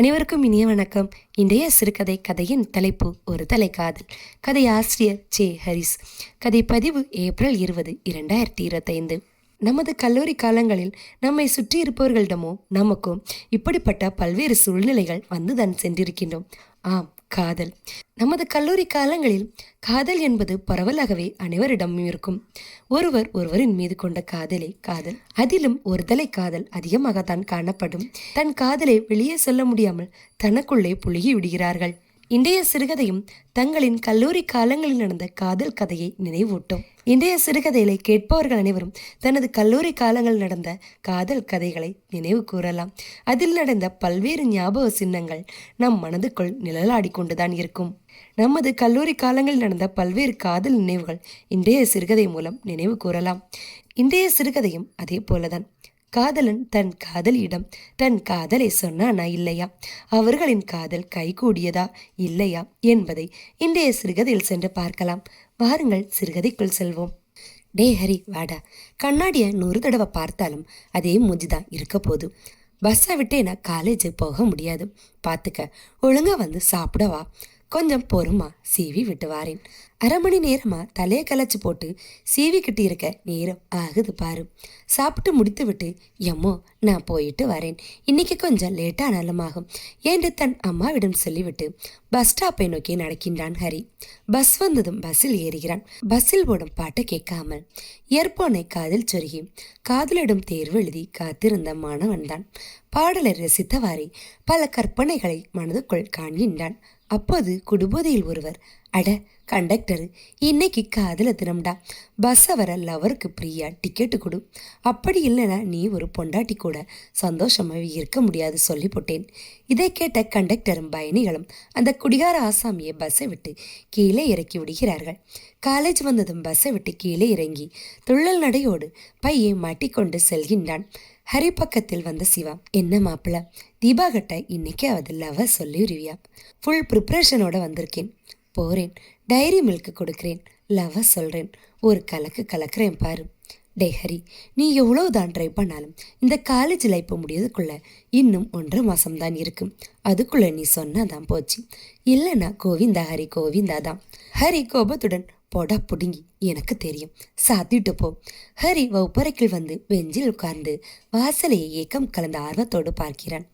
அனைவருக்கும் இனிய வணக்கம். இன்றைய சிறுகதை கதையின் தலைப்பு ஒரு தலை காதல் கதை ஆசிரியர் ஜே. ஹரிஸ். கதை பதிவு ஏப்ரல் இருபது இரண்டாயிரத்தி இருபத்தைந்து. நமது கல்லூரி காலங்களில் நம்மை சுற்றி இருப்பவர்களிடமோ நமக்கும் இப்படிப்பட்ட பல்வேறு சூழ்நிலைகள் வந்துதான் சென்றிருக்கின்றோம். ஆம் காதல். நமது கல்லூரி காலங்களில் காதல் என்பது பரவலாகவே அனைவரிடமும் இருக்கும். ஒருவர் ஒருவரின் மீது கொண்ட காதலே காதல். அதிலும் ஒருதலை காதல் அதிகமாகத்தான் காணப்படும். தன் காதலை வெளியே சொல்ல முடியாமல் தனக்குள்ளே புழுகி விடுகிறார்கள். இன்றைய சிறுகதையும் தங்களின் கல்லூரி காலங்களில் நடந்த காதல் கதையை நினைவூட்டும். இன்றைய சிறுகதைகளை கேட்பவர்கள் அனைவரும் தனது கல்லூரி காலங்களில் நடந்த காதல் கதைகளை நினைவு கூறலாம். அதில் நடந்த பல்வேறு ஞாபக சின்னங்கள் நம் மனதுக்குள் நிழலாடி கொண்டுதான் இருக்கும். நமது கல்லூரி காலங்களில் நடந்த பல்வேறு காதல் நினைவுகள் இன்றைய சிறுகதை மூலம் நினைவு கூறலாம். இன்றைய சிறுகதையும் அதே போலதான். காதலன் தன் காதலியிடம் தன் காதலை சொன்னானா இல்லையா? அவர்களின் காதல் கைகூடியதா இல்லையா என்பதை இன்றைய சிறுகதையில் சென்று பார்க்கலாம். வாருங்கள் சிறுகதைக்குள் செல்வோம். டே ஹரி வாடா. கண்ணாடியை நூறு தடவை பார்த்தாலும் அதே மூஞ்சிதான் இருக்க போது பஸ்ஸை விட்டு நான் காலேஜ் போக முடியாது. பார்த்துக்க ஒழுங்கா வந்து சாப்பிடவா? கொஞ்சம் பொறுமா சீவி விட்டு வாரேன் அரை மணி நேரமா தலையை கலைச்சு போட்டு சீவிக்கிட்டு இருக்க நேரம் ஆகுது பாரு. சாப்பிட்டு முடித்து விட்டு எம்மோ நான் போயிட்டு வரேன். இன்னைக்கு கொஞ்சம் லேட்டானாலும் ஆகும் என்று தன் அம்மாவிடம் சொல்லிவிட்டு பஸ் ஸ்டாப்பை நோக்கி நடக்கின்றான் ஹரி. பஸ் வந்ததும் பஸ்ஸில் ஏறுகிறான். பஸ்ஸில் ஓடும் பாட்டை கேட்காமல் இயற்போனை காதில் சொருகி காதலிடம் தேர்வு எழுதி காத்திருந்த மாணவன்தான். பாடலை ரசித்தவாறே பல கற்பனைகளை மனதுக்குள் காண்கின்றான். அப்போது குடுபோதையில் ஒருவர் அட கண்டக்டர் இன்னைக்கு காதல தினம்டா. பஸ்ஸை வர லவருக்கு பிரியா டிக்கெட்டு கொடு. அப்படி இல்லைனா நீ ஒரு பொண்டாட்டி கூட சந்தோஷமாக இருக்க முடியாது சொல்லி போட்டேன் இதை கேட்ட கண்டக்டரும் பயணிகளும் அந்த குடிகார ஆசாமியை பஸ்ஸை விட்டு கீழே இறக்கி விடுகிறார்கள். காலேஜ் வந்ததும் பஸ்ஸை விட்டு கீழே இறங்கி துள்ளல் நடையோடு பையை மாட்டிக்கொண்டு செல்கின்றான். ஹரி பக்கத்தில் வந்த சிவா என்ன மாப்பிள்ள தீபா கிட்ட இன்னைக்காவது லவ சொல்லிடுவியா ஃபுல் ப்ரிப்ரேஷனோட வந்திருக்கேன். போகிறேன் டைரி மில்க் கொடுக்குறேன். லவ சொல்கிறேன் ஒரு கலக்கு கலக்குறேன் பாரு. டே ஹரி நீ எவ்வளவுதான் ட்ரை பண்ணாலும் இந்த காலேஜ் லைஃப் முடியதுக்குள்ளே இன்னும் ஒன்றரை மாதம்தான் இருக்கு. அதுக்குள்ளே நீ சொன்னாதான் போச்சு. இல்லைன்னா கோவிந்தா ஹரி கோவிந்தா தான் ஹரி கோபத்துடன் பொடா புடுங்கி எனக்கு தெரியும். சாத்திட்டு போ. ஹரி வகுப்பறைக்குள் வந்து பெஞ்சில் உட்கார்ந்து வாசலையை ஏக்கம் கலந்த ஆர்வத்தோடு பார்க்கிறான்.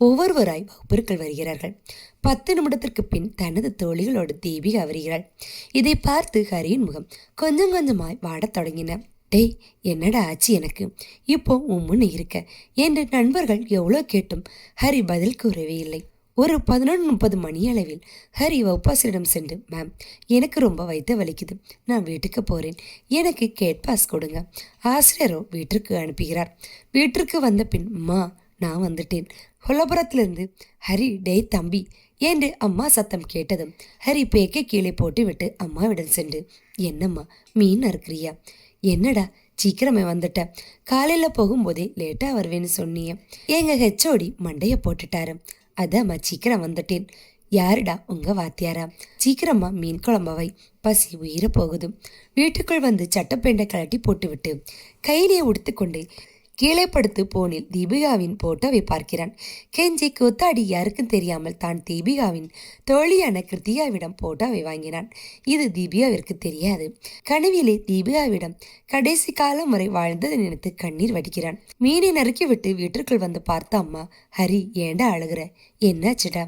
ஒவ்வொருவராய் வகுப்பிற்குள் வருகிறார்கள். பத்து நிமிடத்திற்கு பின் தனது தோழிகளோடு தீபிகா வருகிறாள் இதை பார்த்து ஹரியின் முகம் கொஞ்சம் கொஞ்சமாய் வாடத் தொடங்கின. டேய் என்னடா ஆச்சு எனக்கு? இப்போ உம்முன்னு இருக்க. என்று நண்பர்கள் எவ்வளோ கேட்டும் ஹரி பதில் கூறவே இல்லை. ஒரு பதினொன்று முப்பது மணி அளவில் ஹரி வவுப்பாசிரிடம் சென்று மேம் எனக்கு ரொம்ப வயிற்று வலிக்குது. நான் வீட்டுக்கு போகிறேன் எனக்கு கேட் பாஸ் கொடுங்க. ஆசிரியரோ வீட்டிற்கு அனுப்புகிறார். வீட்டிற்கு வந்த பின் மா நான் வந்துட்டேன். கொல்லபுரத்திலிருந்து ஹரி டேய் தம்பி என்று அம்மா சத்தம் கேட்டதும் ஹரி பேக்கை கீழே போட்டுவிட்டு அம்மாவிடம் சென்று என்னம்மா மீன் அறுக்கிறியா? என்னடா சீக்கிரமே வந்துட்ட. காலையில் போகும்போதே லேட்டாக வருவேன்னு சொன்னியே எங்கள் ஹெச்ஓடி மண்டையை போட்டுட்டாரு. அதாம்மா சீக்கிரம் வந்துட்டேன். யாருடா உங்க வாத்தியாரா? சீக்கிரமா மீன் குழம்பவை பசி உயிர போகுது. வீட்டுக்குள் வந்து சட்டப்பேண்டை கழட்டி போட்டுவிட்டு கையிலேயே உடுத்துக்கொண்டு கீழே படுத்து போனில் தீபிகாவின் போட்டோவை பார்க்கிறான். கெஞ்சி கொத்தாடி யாருக்கும் தெரியாமல் தான் தீபிகாவின் தோழியான கிருத்தியாவிடம் போட்டோவை வாங்கினான். இது தீபிகாவிற்கு தெரியாது. கனவிலே தீபிகாவிடம் கடைசி காலம் வரை வாழ்ந்ததை நினைத்து கண்ணீர் வடிக்கிறான். மீனை நறுக்கிவிட்டு வீட்டிற்குள் வந்து பார்த்த அம்மா ஹரி ஏண்டா அழுகிற? என்னாச்சுடா?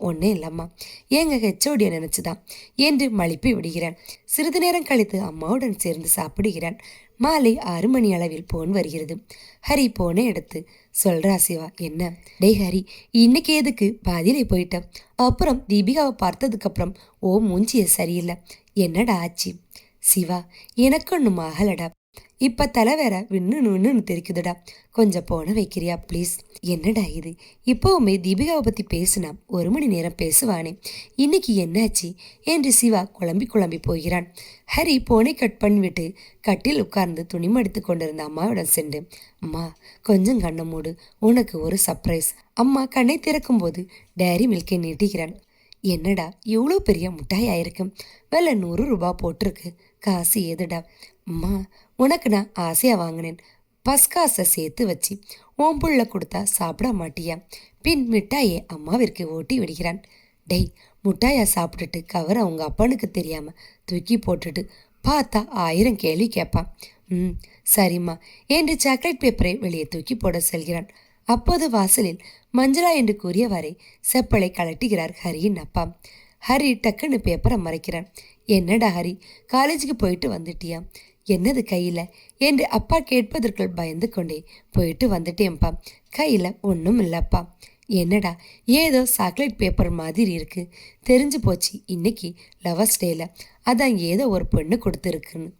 ஒன்னே இல்லம்மா. எங்க ஹெச்ஓடிய நினைச்சுதான். என்று மலிப்பி விடுகிறான். சிறிது நேரம் கழித்து அம்மாவுடன் சேர்ந்து சாப்பிடுகிறான். மாலை ஆறு மணி அளவில் போன் வருகிறது. ஹரி போனை எடுத்து சொல்றா சிவா என்ன? டேய் ஹரி இன்னைக்கு எதுக்கு? பாதியிலே போயிட்ட. அப்புறம் தீபிகாவை பார்த்ததுக்கு அப்புறம் ஓ மூஞ்சிய சரியில்லை. என்னடா ஆச்சு? சிவா எனக்கு ஒன்றும் ஆகலடா. இப்ப தலை வேற விண்ணு நுண்ணுன்னு தெரிக்குதுடா. கொஞ்சம் போன வைக்கிறியா ப்ளீஸ் என்னடா இது? இப்போவுமே தீபிகாவை பத்தி பேசுனா ஒரு மணி நேரம் பேசுவானே. இன்னைக்கு என்னாச்சு? என்று சிவா குழம்பி குழம்பி போகிறான். ஹரி போனை கட் பண்ணிவிட்டு கட்டில் உட்கார்ந்து துணி மடித்து கொண்டிருந்த அம்மாவிடம் சென்று அம்மா கொஞ்சம் கண்ணை மூடு. உனக்கு ஒரு சர்ப்ரைஸ் அம்மா கண்ணை திறக்கும் போது டேரி மில்கை நீட்டுகிறான் என்னடா இவ்வளோ பெரிய மிட்டாய் ஆயிருக்கும் விலை நூறு ரூபா போட்டிருக்கு. காசு ஏதுடா? அம்மா உனக்கு நான் ஆசையாக வாங்கினேன். பஸ்காசை சேர்த்து வச்சு ஓம்புள்ள புள்ள கொடுத்தா சாப்பிட மாட்டியா? பின் மிட்டாயை அம்மாவிற்கு ஓட்டி விடுகிறான். டேய் முட்டாயா சாப்பிட்டுட்டு கவர் அவங்க அப்பனுக்கு தெரியாமல் தூக்கி போட்டுட்டு பார்த்தா ஆயிரம் கேள்வி கேட்பான் ம் சரிம்மா என்று சாக்லேட் பேப்பரை வெளியே தூக்கி போட செல்கிறான். அப்போது வாசலில் மஞ்சளா என்று கூறியவாறே செப்பலை கலட்டுகிறார் ஹரியின் அப்பா. ஹரி டக்குன்னு பேப்பரை மறைக்கிறான். என்னடா ஹரி காலேஜுக்கு போயிட்டு வந்துட்டியா? என்னது கையில்? என்று அப்பா கேட்பதற்குள் பயந்து கொண்டே போயிட்டு வந்துட்டேன்ப்பா. கையில் ஒன்றும் இல்லைப்பா. என்னடா ஏதோ சாக்லேட் பேப்பர் மாதிரி இருக்கு. தெரிஞ்சு போச்சு இன்னைக்கு லவர்ஸ் டேல அதான் ஏதோ ஒரு பெண்ணு கொடுத்துருக்குன்னு.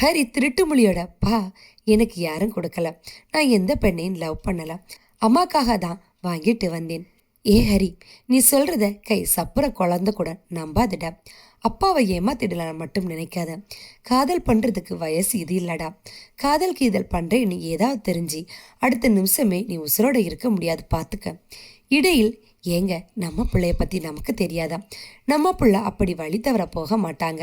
ஹரி திருட்டு மொழியோட பா எனக்கு யாரும் கொடுக்கல. நான் எந்த பெண்ணையும் லவ் பண்ணல. அம்மாக்காக தான் வாங்கிட்டு வந்தேன். ஏ ஹரி நீ சொல்கிறத கை சப்புற குழந்த கூட நம்பாதடா. அப்பாவை ஏமாத்திடலாம் மட்டும் நினைக்காத. காதல் பண்ணுறதுக்கு வயசு இது இல்லடா. காதல் கீதல் பண்ணுறேன்னு ஏதாவது தெரிஞ்சு அடுத்த நிமிஷமே நீ உசுரோட இருக்க முடியாது பார்த்துக்க இடையில் ஏங்க நம்ம பிள்ளைய பற்றி நமக்கு தெரியாதா? நம்ம பிள்ளை அப்படி வழி தவற போக மாட்டாங்க.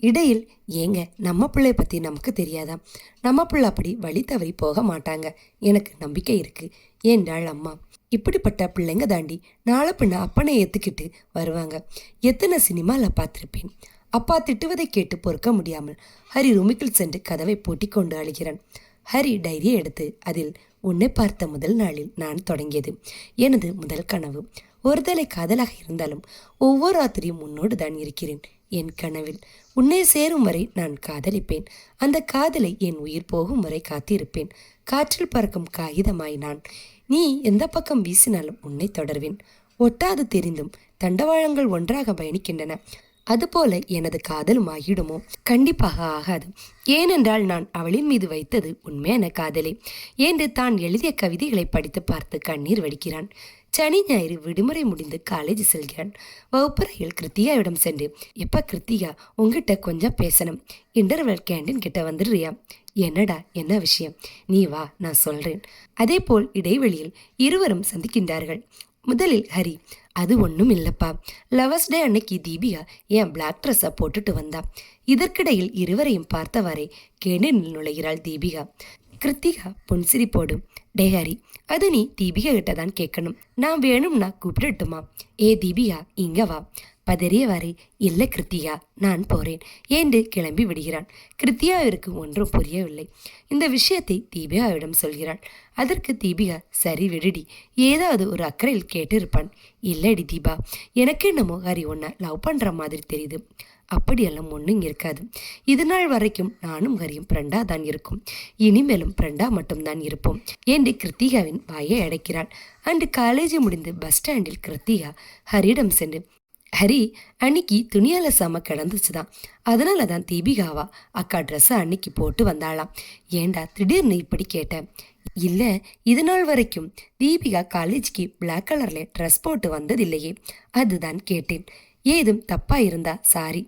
இடையில் ஏங்க நம்ம பிள்ளைய பற்றி நமக்கு தெரியாதா? நம்ம பிள்ளை அப்படி வழி தவறி போக மாட்டாங்க. எனக்கு நம்பிக்கை இருக்குது என்றாள் அம்மா இப்படிப்பட்ட பிள்ளைங்க தாண்டி நாளை பின்ன அப்பனை ஏற்றுக்கிட்டு வருவாங்க. எத்தனை சினிமாவில் பார்த்துருப்பேன்? அப்பா திட்டுவதை கேட்டு பொறுக்க முடியாமல் ஹரி ரூமிக்குள் சென்று கதவை பூட்டி கொண்டு அழுகிறான். ஹரி டைரியை எடுத்து அதில் உன்னை பார்த்த முதல் நாளில் நான் தொடங்கியது எனது முதல் கனவு. ஒருதலை காதலாக இருந்தாலும் ஒவ்வொரு ராத்திரியும் உன்னோடு தான் இருக்கிறேன் என் கனவில். உன்னை சேரும் வரை நான் காதலிப்பேன். அந்த காதலை என் உயிர் போகும் வரை காத்திருப்பேன். காற்றில் பறக்கும் காகிதமாய் நான் நீ எந்த பக்கம் வீசினாலும் உன்னை தொடர்வேன். ஒட்டாது தெரிந்தும் தண்டவாளங்கள் ஒன்றாக பயணிக்கின்றன. அதுபோல எனது காதலும் ஆகிடுமோ கண்டிப்பாக ஆகாது. ஏனென்றால் நான் அவளின் மீது வைத்தது உண்மையான காதலே. என்று தான் எழுதிய கவிதைகளை படித்து பார்த்து கண்ணீர் வடிக்கிறான். சனி ஞாயிறு விடுமுறை முடிந்து காலேஜ் செல்கிறான். வகுப்பறையில் கிருத்திகாவிடம் சென்று எப்ப கிருத்திகா உங்ககிட்ட கொஞ்சம் பேசணும். இன்டர்வல் கேண்டீன் கிட்ட வந்துடுறியா? என்னடா என்ன விஷயம்? நீ வா நான் சொல்றேன். அதே போல் இடைவெளியில் இருவரும் சந்திக்கின்றார்கள். முதலில் ஹரி அது ஒன்றும் இல்லைப்பா. லவர்ஸ் டே அன்னைக்கு தீபிகா என் பிளாக் ட்ரெஸ்ஸை போட்டுட்டு வந்தா. இதற்கிடையில் இருவரையும் பார்த்தவாறே கேண்டீனில் நுழைகிறாள் தீபிகா. கிருத்திகா புன்சிரிப்போடு டே ஹரி அது நீ தீபிகா கிட்ட தான் கேட்கணும் நான் வேணும்னா கூப்பிடட்டுமா ஏ தீபிகா இங்க வா பதறியவாறே இல்லை கிருத்தியா நான் போறேன் என்று கிளம்பி விடுகிறான் கிருத்தியாவிற்கு ஒன்றும் புரியவில்லை இந்த விஷயத்தை தீபிகாவிடம் சொல்கிறாள் அதற்கு தீபிகா சரி விடுடி ஏதாவது ஒரு அக்கறையில் கேட்டிருப்பான் இல்லடி தீபா எனக்கு என்னமோ ஹரி ஒன்ன லவ் பண்ற மாதிரி தெரியுது அப்படியெல்லாம் ஒன்றும் இருக்காது. இது நாள் வரைக்கும் நானும் ஹரியும் பிரண்டா தான் இருக்கும். இனிமேலும் பிரண்டா மட்டும்தான் இருப்போம். என்று கிருத்திகாவின் வாயை அடைக்கிறாள். அன்று காலேஜ் முடிந்து பஸ் ஸ்டாண்டில் கிருத்திகா ஹரியிடம் சென்று ஹரி அன்னைக்கு துணியால செம கிடந்துச்சு தான் அதனால தான் தீபிகாவா அக்கா ட்ரெஸ்ஸை அன்னைக்கு போட்டு வந்தாளாம். ஏண்டா திடீர்னு இப்படி கேட்டேன் இல்லை இது நாள் வரைக்கும் தீபிகா காலேஜ்க்கு பிளாக் கலரில் ட்ரெஸ் போட்டு வந்ததில்லையே. அதுதான் கேட்டேன். ஏதும் தப்பா இருந்தா சாரி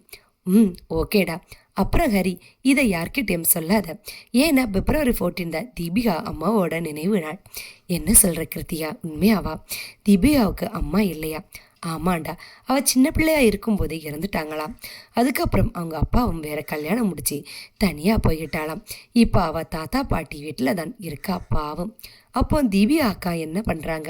ம் ஓகேடா அப்புறம் ஹரி இதை யார்கிட்டயும் சொல்லாத. ஏன்னா பிப்ரவரி ஃபோர்டீன் தான் தீபிகா அம்மாவோட நினைவு நாள். என்ன சொல்ற கிருத்தியா உண்மையாவா? தீபிகாவுக்கு அம்மா இல்லையா? ஆமாண்டா. அவ சின்ன பிள்ளையா இருக்கும்போதே இறந்துட்டாங்களாம். அதுக்கப்புறம் அவங்க அப்பாவும் வேற கல்யாணம் முடிச்சு தனியாக போய்கிட்டாளாம். இப்போ அவள் தாத்தா பாட்டி வீட்டில் தான் இருக்கா பாவம். அப்போ திவ்யா அக்கா என்ன பண்ணுறாங்க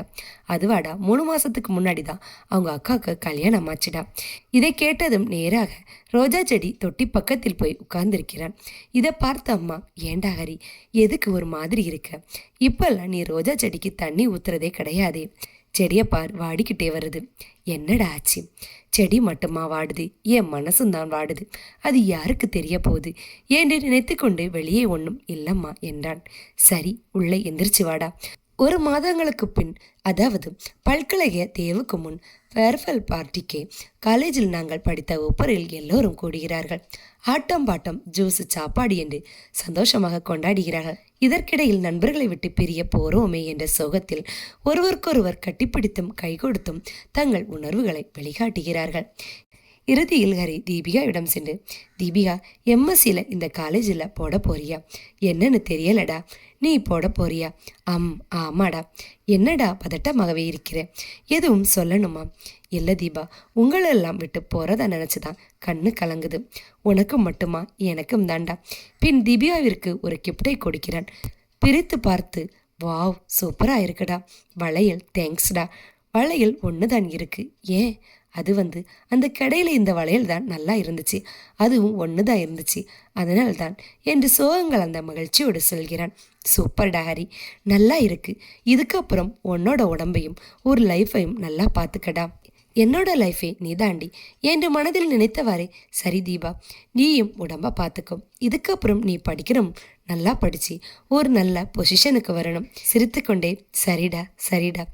அதுவாடா மூணு மாதத்துக்கு முன்னாடி தான் அவங்க அக்காவுக்கு கல்யாணம் ஆச்சுடா. இதை கேட்டதும் நேராக ரோஜா செடி தொட்டி பக்கத்தில் போய் உட்கார்ந்துருக்கிறான். இதை பார்த்த அம்மா ஏண்டா ஹரி எதுக்கு ஒரு மாதிரி இருக்க? இப்போல்லாம் நீ ரோஜா செடிக்கு தண்ணி ஊத்துறதே கிடையாதே. செடியை பார் வாடிக்கிட்டே வருது என்னடா ஆச்சு? செடி மட்டுமா வாடுது? என் மனசும் தான் வாடுது. அது யாருக்கு தெரிய போகுது? என்று நினைத்து கொண்டு வெளியே ஒன்றும் இல்லம்மா என்றான். சரி உள்ளே எந்திரிச்சு வாடா. ஒரு மாதங்களுக்கு பின் அதாவது பல்கலைய தேவுக்கு முன் ஃபேர்வெல் பார்ட்டிக்கு காலேஜில் நாங்கள் படித்த ஒப்பரில் எல்லோரும் கூடுகிறார்கள். ஆட்டம் பாட்டம் ஜூஸ் சாப்பாடு என்று சந்தோஷமாக கொண்டாடுகிறார்கள். இதற்கிடையில் நண்பர்களை விட்டு பிரிய போறோமே என்ற சோகத்தில் ஒருவருக்கொருவர் கட்டிப்பிடித்தும் கை கொடுத்தும் தங்கள் உணர்வுகளை வெளிக்காட்டுகிறார்கள். இறுதியில் ஹரி தீபிகாவிடம் சென்று தீபிகா எம்எஸ்சியில் இந்த காலேஜில் போட போறியா? என்னன்னு தெரியலடா. நீ போட போறியா? அம் ஆமாடா. என்னடா பதட்டமாகவே இருக்கிற? எதுவும் சொல்லணுமா? இல்லை தீபா. உங்களெல்லாம் விட்டு போகிறத நினச்சி தான் கண்ணு கலங்குது. உனக்கும் மட்டுமா? எனக்கும் தாண்டா பின் திவ்யாவிற்கு ஒரு கிப்டை கொடுக்கிறான். பிரித்து பார்த்து வாவ் சூப்பராக இருக்குடா. வளையல் தேங்க்ஸ்டா. வளையல் ஒன்று தான் இருக்குது ஏன்? அது வந்து அந்த கடையில் இந்த வளையல் தான் நல்லா இருந்துச்சு. அதுவும் ஒன்று தான் இருந்துச்சு. அதனால் தான் என்று சோகங்கள் அந்த மகிழ்ச்சியோடு சொல்கிறான். சூப்பர் டஹரி நல்லா இருக்கு. இதுக்கப்புறம் உன்னோட உடம்பையும் ஒரு லைஃபையும் நல்லா பார்த்துக்கடா என்னோட லைஃபே நீ தாண்டி என்று மனதில் நினைத்தவாறே சரி தீபா நீயும் உடம்ப பார்த்துக்கோ இதுக்கப்புறம் நீ படிக்கணும். நல்லா படிச்சு ஒரு நல்ல பொசிஷனுக்கு வரணும். சிரித்துக்கொண்டே சரிடா சரிடா.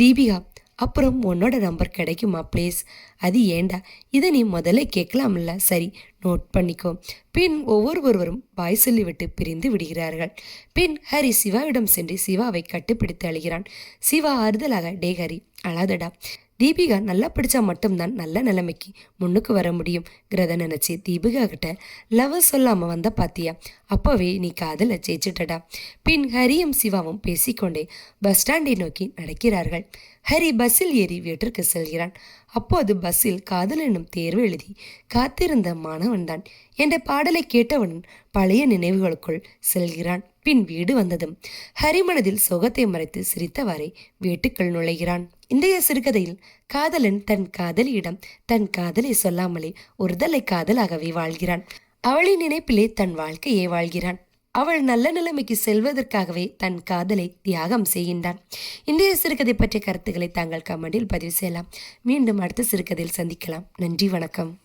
தீபிகா அப்புறம் உன்னோட நம்பர் கிடைக்குமா ப்ளீஸ் அது ஏண்டா? இதை நீ முதல்ல கேட்கலாம்ல? சரி நோட் பண்ணிக்கோ. பின் ஒவ்வொருவரும் பாய் சொல்லிவிட்டு பிரிந்து விடுகிறார்கள். பின் ஹரி சிவாவிடம் சென்று சிவாவை கட்டுப்பிடித்து அழுகிறான். சிவா ஆறுதலாக டே ஹரி அழாதடா. தீபிகா நல்லா படித்தா மட்டும்தான் நல்ல நிலைமைக்கு முன்னுக்கு வர முடியும் கிரத நினச்சி தீபிகா கிட்ட லவ் சொல்லாமல் வந்த பாத்தியா? அப்போவே நீ காதலை ஜெயிச்சிட்டடா. பின் ஹரியும் சிவாவும் பேசிக்கொண்டே பஸ் ஸ்டாண்டை நோக்கி நடக்கிறார்கள். ஹரி பஸ்ஸில் ஏறி வீட்டிற்கு செல்கிறான். அப்போது பஸ்ஸில் காதல் என்னும் தேர்வு எழுதி காத்திருந்த மாணவன்தான். என்ற பாடலை கேட்டவன் பழைய நினைவுகளுக்குள் செல்கிறான். பின் வீடு வந்ததும் ஹரிமனதில் சோகத்தை மறைத்து சிரித்தவாறே வீட்டுக்குள் நுழைகிறான். இன்றைய சிறுகதையில் காதலன் தன் காதலியிடம் தன் காதலை சொல்லாமலே ஒருதலை காதலாகவே வாழ்கிறான். அவளின் நினைப்பிலே தன் வாழ்க்கையை வாழ்கிறான். அவள் நல்ல நிலைமைக்கு செல்வதற்காகவே தன் காதலை தியாகம் செய்கின்றான். இன்றைய சிறுகதை பற்றிய கருத்துக்களை தாங்கள் கமெண்டில் பதிவு செய்யலாம். மீண்டும் அடுத்த சிறுகதையில் சந்திக்கலாம். நன்றி வணக்கம்.